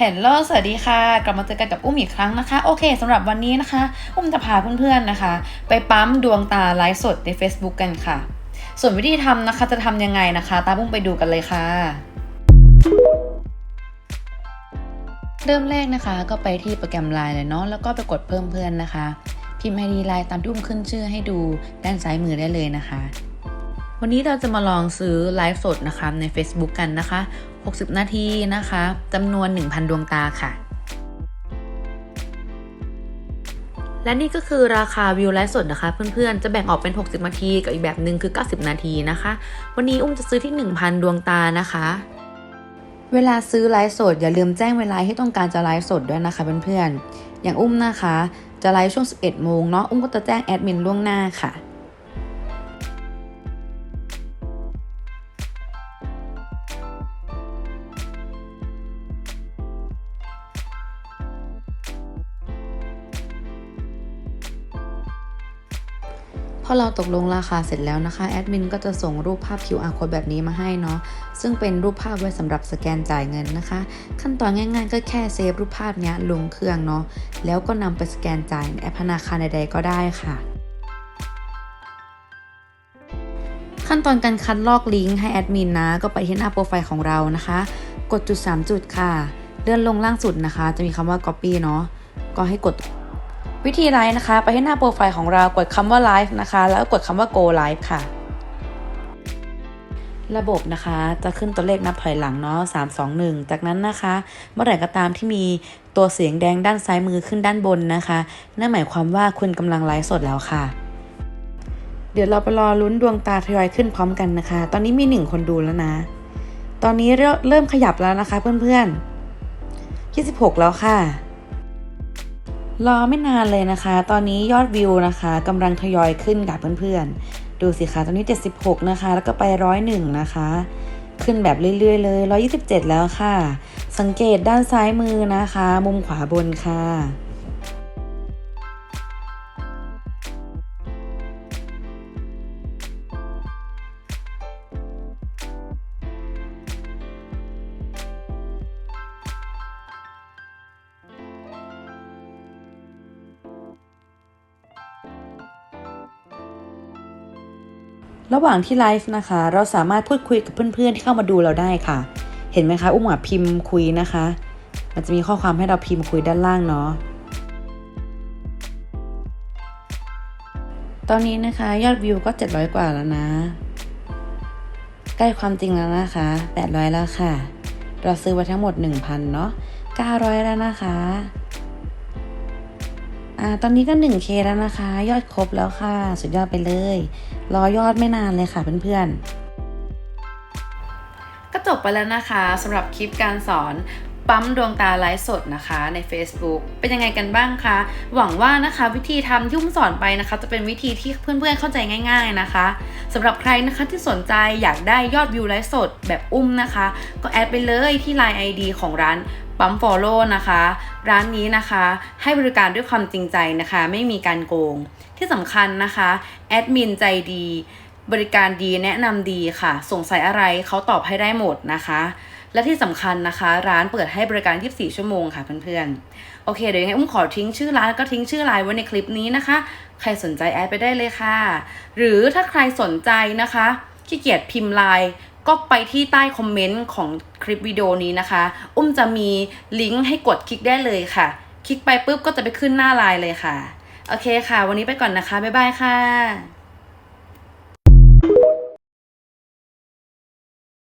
เห็นโลสวัสดีค่ะ กลับมาเจอกันกับอุ้มอีกครั้งนะคะ โอเคสำหรับวันนี้นะคะ อุ้มจะพาเพื่อนๆนะคะ ไปปั๊มดวงตาไลฟ์สดใน Facebook กันค่ะ ส่วนวิธีทำนะคะจะทำยังไงนะคะ ตามอุ้มไปดูกันเลยค่ะ เริ่มแรกนะคะก็ไปที่โปรแกรมไลน์เลยเนาะแล้วก็ไปกดเพิ่มเพื่อนนะคะ พิมพ์ไอดีไลน์ตามที่อุ้มขึ้นชื่อให้ดูด้านซ้ายมือได้เลยนะคะ วันนี้เราจะมาลองซื้อไลฟ์สดนะคะใน Facebook กันนะคะ 60 นาทีนะคะจำนวน 1,000 ดวงตาค่ะ และนี่ก็คือราคาวิวไลฟ์สดนะคะ เพื่อนๆ จะแบ่งออกเป็น 60 นาทีกับอีกแบบหนึ่งคือ 90 นาทีนะคะ วันนี้อุ้มจะซื้อที่ 1,000 ดวงตานะคะ เวลาซื้อไลฟ์สดอย่าลืมแจ้งเวลาที่ต้องการจะไลฟ์สดด้วยนะคะเพื่อนๆ อย่างอุ้มนะคะ จะไลฟ์ช่วง 11 โมงเนาะ อุ้มก็จะแจ้งแอดมินล่วงหน้าค่ะ พอเราตกลงราคาเสร็จแล้วนะคะแอดมินก็จะส่งรูปภาพ QR code แบบนี้มาให้เนาะซึ่งเป็นรูปภาพไว้สำหรับสแกนจ่ายเงินนะคะ ขั้นตอนง่ายๆ ก็แค่เซฟรูปภาพเนี้ยลงเครื่องเนาะแล้วก็นำไปสแกนจ่ายในแอปธนาคารใดๆก็ได้ค่ะขั้นตอนการคัดลอกลิงก์ให้แอดมินนะ ก็ไปที่หน้าโปรไฟล์ของเรานะคะ กดจุด 3 จุดค่ะ เลื่อนลงล่างสุดนะคะ จะมีคำว่า copy เนาะก็ให้กด วิธีไลฟ์นะคะ ไปที่หน้าโปรไฟล์ของเรากดคำว่าไลฟ์นะคะ แล้วก็กดคำว่า go live ค่ะ ระบบนะคะจะขึ้นตัวเลขนับถอยหลังเนาะ3 2 1 จากนั้นนะคะ เมื่อไหร่ก็ตามที่มีตัวเสียงแดงด้านซ้ายมือขึ้นด้านบนนะคะ นั่นหมายความว่าคุณกำลังไลฟ์สดแล้วค่ะเดี๋ยวเราไปรอลุ้นดวงตาทยอยขึ้นพร้อมกันนะคะ ตอนนี้มีหนึ่งคนดูแล้วนะ ตอนนี้เริ่มเริ่มขยับแล้วนะคะเพื่อนๆ26 แล้วค่ะ รอไม่นานเลยนะคะ ตอนนี้ยอดวิวนะคะกำลังทยอยขึ้นกับเพื่อนๆ ดูสิคะตอนนี้ 76 นะคะ แล้วก็ไป 101 นะคะ ขึ้นแบบเรื่อยๆ เลย 127 แล้วค่ะ สังเกตด้านซ้ายมือนะคะ มุมขวาบนค่ะ ระหว่างที่ไลฟ์นะคะ เราสามารถพูดคุยกับเพื่อนๆที่เข้ามาดูเราได้ค่ะ เห็นไหมคะอุ้มอะพิมพ์คุยนะคะ มันจะมีข้อความให้เราพิมพ์คุยด้านล่างเนาะตอนนี้นะคะยอดวิวก็ 700 กว่าแล้วนะ ใกล้ความจริงแล้วนะคะ 800 แล้วค่ะ เราซื้อไว้ทั้งหมด 1,000 เนาะ900 แล้วนะคะ อ่าตอนนี้ก็ 1K แล้วนะคะ ยอดครบแล้วค่ะ สุดยอดไปเลย รอยอดไม่นานเลยค่ะเพื่อนๆก็จบไปแล้วนะคะสำหรับคลิปการสอน ปั๊มดวงตาไลฟ์สดนะคะใน Facebook เป็นยังไงกันบ้างคะ หวังว่านะคะวิธีทำยุ่งสอนไปนะคะ จะเป็นวิธีที่เพื่อนๆเข้าใจง่าย ๆนะคะสำหรับใครนะคะที่สนใจอยากได้ยอดวิวไลฟ์สดแบบอุ้มนะคะ ก็แอดไปเลยที่ Line ID ของร้านปั๊ม Follow นะคะ ร้านนี้นะคะ ให้บริการด้วยความจริงใจนะคะ ไม่มีการโกง ที่สำคัญนะคะ แอดมินใจดี บริการดีแนะนำดีค่ะ สงสัยอะไรเขาตอบให้ได้หมดนะคะ และที่สำคัญนะคะ ร้านเปิดให้บริการ 24 ชั่วโมงค่ะเพื่อนๆ โอเค เดี๋ยวยังไงอุ้มขอทิ้งชื่อร้านแล้วก็ทิ้งชื่อไลน์ไว้ในคลิปนี้นะคะ ใครสนใจแอดไปได้เลยค่ะ หรือถ้าใครสนใจนะคะขี้เกียจพิมพ์ไลน์ก็ไปที่ใต้คอมเมนต์ของคลิปวิดีโอนี้นะคะ อุ้มจะมีลิงก์ให้กดคลิกได้เลยค่ะ คลิกไปปุ๊บก็จะไปขึ้นหน้าไลน์เลยค่ะ โอเคค่ะ วันนี้ไปก่อนนะคะ บ๊ายบายค่ะ